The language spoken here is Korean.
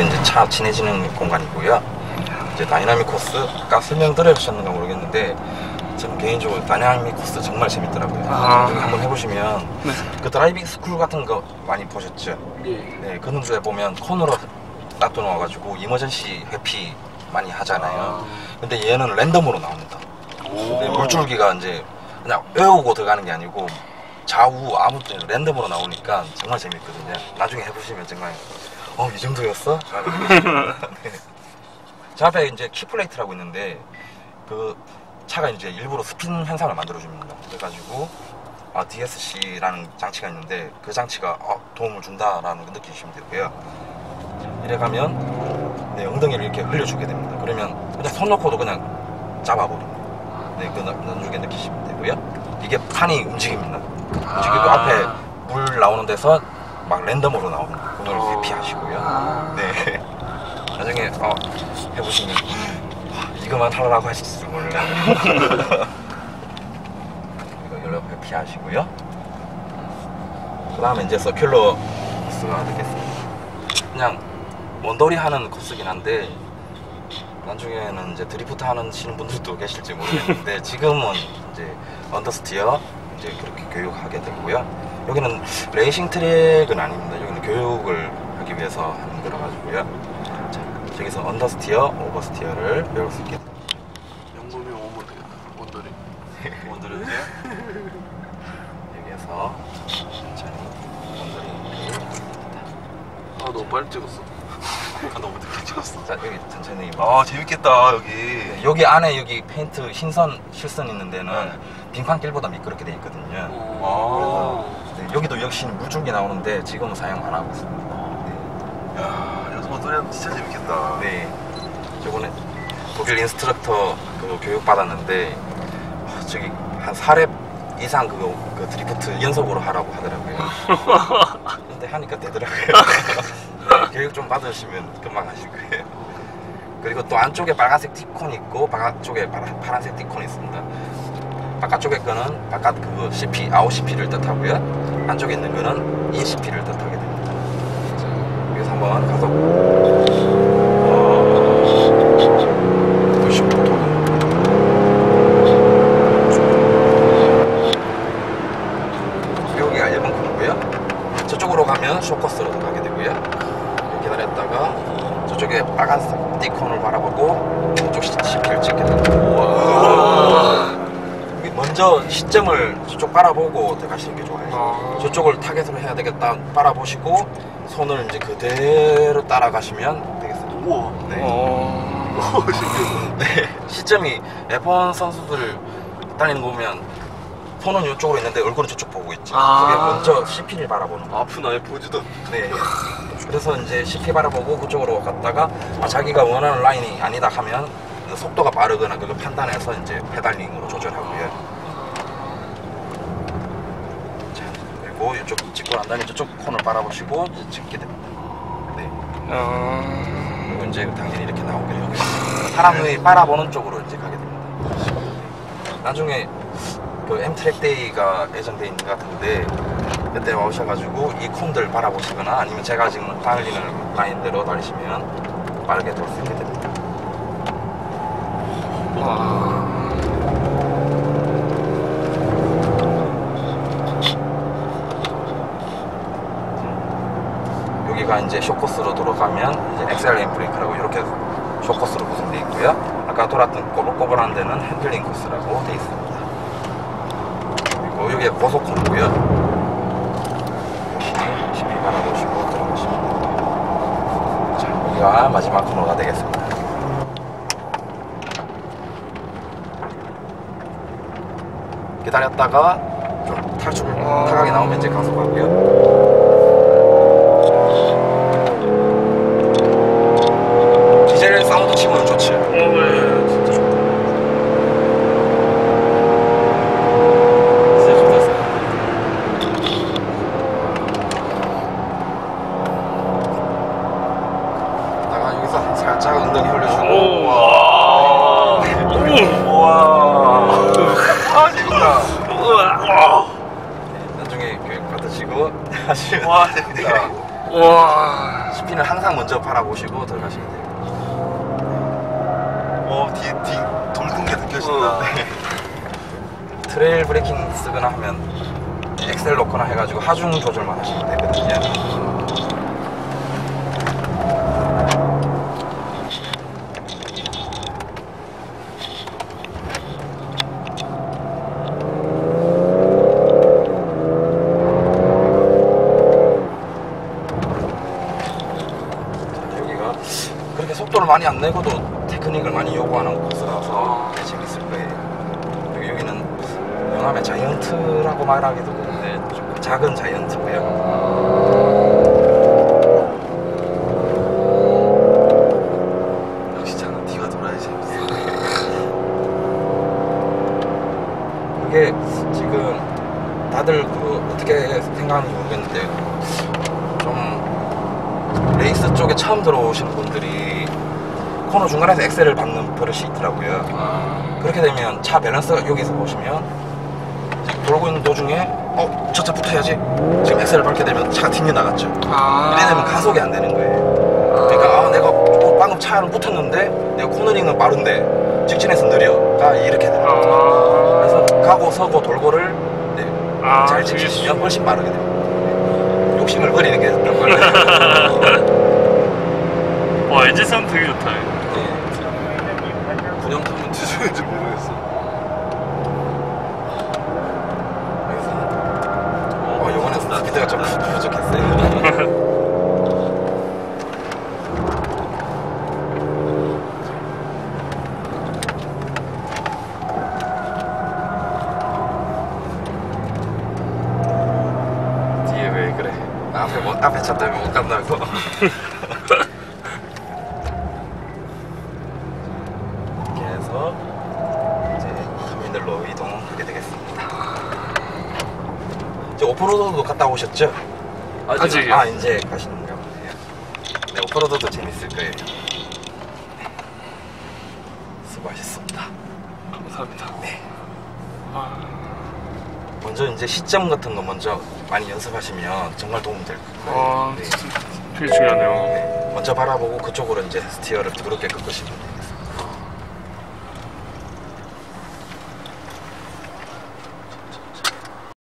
그 이제 차 친해지는 공간이고요. 이제 다이나믹 코스 아까 설명 들으셨는가 모르겠는데 저는 개인적으로 다이나믹 코스 정말 재밌더라고요. 아. 한번 해보시면 네. 그 드라이빙 스쿨 같은 거 많이 보셨죠? 예. 네, 근음주에 보면 코너로 놔둬놓아가지고 이머전시 회피 많이 하잖아요. 근데 얘는 랜덤으로 나옵니다. 네, 물줄기가 이제 그냥 외우고 들어가는 게 아니고 좌우 아무 때나 랜덤으로 나오니까 정말 재밌거든요. 나중에 해보시면 정말 어 이 정도였어? 네. 저 앞에 이제 키플레이트라고 있는데 그 차가 이제 일부러 스핀 현상을 만들어줍니다. 그래가지고 아, DSC라는 장치가 있는데 그 장치가 어, 도움을 준다라는 걸 느끼시면 되고요. 이래 가면 네, 엉덩이를 이렇게 흘려주게 됩니다. 그러면 그냥 손 놓고도 그냥 잡아버립니다. 네, 그 나- 나중에 느끼시면 되고요. 이게 판이 움직입니다. 움직이고 아. 앞에 물 나오는 데서 막 랜덤으로 나오는 그걸 어. 회피하시고요. 아. 네. 나중에 어, 해보시면 와, 이거만 하려고 하실지 몰라요. 이거 연락 회피하시고요. 그 다음에 이제 서큘러 코스가 되겠습니다. 그냥 원더리 하는 코스긴 한데 나중에는 이제 드리프트 하는 시는 분들도 계실지 모르겠는데 지금은 이제 언더스티어 이제 그렇게 교육하게 되고요. 여기는 레이싱 트랙은 아닙니다. 여기는 교육을 하기 위해서 하는 거라 가지고요. 자, 저기서 언더스티어, 오버스티어를 배울 수 있게. 영범이 오면 되겠다. 원더리. 원더리요? 여기에서 천천히 원더리를 아 너무 빨리 찍었어. 아 너무 늦게 찍었어. 자 여기 천천히 아 재밌겠다 여기 네, 여기 안에 여기 페인트 흰선 실선 있는 데는 네. 빙판길보다 미끄럽게 돼 있거든요. 아. 네, 여기도 역시 물줄기 나오는데 지금은 사용 안 하고 있습니다. 네. 야 여기서 모토리하면 진짜 재밌겠다 네. 저번에 독일 인스트럭터 그 교육 받았는데 어, 저기 한 4렙 이상 그거 그 드리프트 연속으로 하라고 하더라고요. 근데 하니까 되더라고요. 네, 교육 좀 받으시면 금방 하실 거예요. 그리고 또 안쪽에 빨간색 티콘 있고 바깥쪽에 파란, 파란색 티콘 있습니다. 바깥쪽에 거는 바깥 그거 CP, 아웃 CP를 뜻하고요. 안쪽에 있는 거는 인 CP를 뜻하게 됩니다. 자, 여기서 한번 가서 어, 95도. 여기가 1번 코너고요. 저쪽으로 가면 쇼커스로 가게 되고요. 기다렸다가 저쪽에 빨간색 띠콘을 바라보고 저쪽 CP를 찍게 됩니다. 여기 먼저 시점을 저쪽 바라보고 들어가시는 게 좋아요. 아. 저쪽을 타겟으로 해야 되겠다 바라보시고 손을 이제 그대로 따라가시면 되겠습니다. 우와 네. 어. 신기하다 네. 시점이 F1 선수들 다니는 거 보면 손은 이쪽으로 있는데 얼굴은 저쪽 보고 있지. 아. 그게 먼저 CP를 바라보는 거. 아프나 포즈도. 네. 그래서 이제 CP 바라보고 그쪽으로 갔다가 아, 자기가 원하는 라인이 아니다 하면 그 속도가 빠르거나 그걸 판단해서 이제 페달링으로 조절하고요. 자, 그리고 이쪽 찍고 난 다음에 저쪽 콘을 바라보시고 이제 찍게 됩니다. 네. 아. 그리고 이제 당연히 이렇게 나오게 되고 사람이 바라보는 쪽으로 이제 가게 됩니다. 나중에 그 M트랙 데이가 예정돼 있는 것 같은데 그때 오셔가지고 이 콘들 바라보시거나 아니면 제가 지금 달리는 라인대로 달리시면 빠르게 돌 수 있게 됩니다. 와. 여기가 이제 쇼코스로 돌아가면 이제 XLM 브레이크라고 이렇게 쇼코스로 구성되어 있고요. 아까 돌았던 꼬불꼬불한 데는 핸들링 코스라고 되어 있습니다. 그리고 여기가 고속코너고요. 여기 심히 바라보시고 들어가시면 됩니다. 자, 여기가 마지막 코너가 되겠습니다. 기다렸다가 좀 탈출 타각이 나오면 이제 가속하고요. 좋지. 어, 네, 진짜. 진짜 여기서 살짝 엉덩이 흘려주고 오, 와. 우와 아 재밌다 우와. 나중에 교육 받으시고 하시면 와 재밌다 와. 스피는 항상 먼저 바라보시고 들어가시면 돼요. 어, 뒤, 뒤, 돌는 게 느껴진다. 어. 트레일 브레이킹 쓰거나 하면 엑셀 넣거나 해가지고 하중 조절만 하시면 되거든요. 그렇게 속도를 많이 안 내고도 테크닉을 많이 요구하는 코스라서 네, 재밌을 거예요. 그리고 여기는 영암의 자이언트라고 말하기도 그런데 좀 작은 자이언트고요. 역시 차는 뒤가 돌아야 재밌어. 그게 지금 다들 그 어떻게 생각하는지 모르겠는데 좀 레이스 쪽에 처음 들어오시는 분들이 코너 중간에서 엑셀을 밟는 버릇이 있더라고요. 아, 그렇게 되면 차 밸런스가 여기서 보시면 돌고 있는 도중에 어? 저 차 붙어야지 지금 엑셀을 밟게 되면 차가 튕겨 나갔죠 아. 이래 되면 가속이 안 되는 거예요 그러니까 아 내가 어, 방금 차는 붙었는데 내가 코너링은 빠른데 직진해서 느려가 이렇게 돼요 아. 그래서 가고 서고 돌고를 네, 아, 잘 지키시면 훨씬 빠르게 돼요 욕심을 버리는 게 몇 번이에요 와, 엔진 사운드 되게 좋다. 그냥 타면 뒤지는지 모르겠어. 그래서 어, 이번에 스피드가 좀 부족했어요 뒤에 왜 그래? 앞에 뭐 앞에 차 때문에 못 간다고. 이렇게 해서 이제 터미널로 이동하게 되겠습니다. 이제 오프로드도 갔다 오셨죠? 아직이요. 아 이제 가시는가 보네요. 네 오프로드도 재밌을 거예요. 수고하셨습니다. 감사합니다. 네. 아, 먼저 이제 시점 같은 거 먼저 많이 연습하시면 정말 도움 될 거예요. 아, 네. 되게 중요하네요. 네. 먼저 바라보고 그쪽으로 이제 스티어를 부드럽게 꺾으시면 됩니다.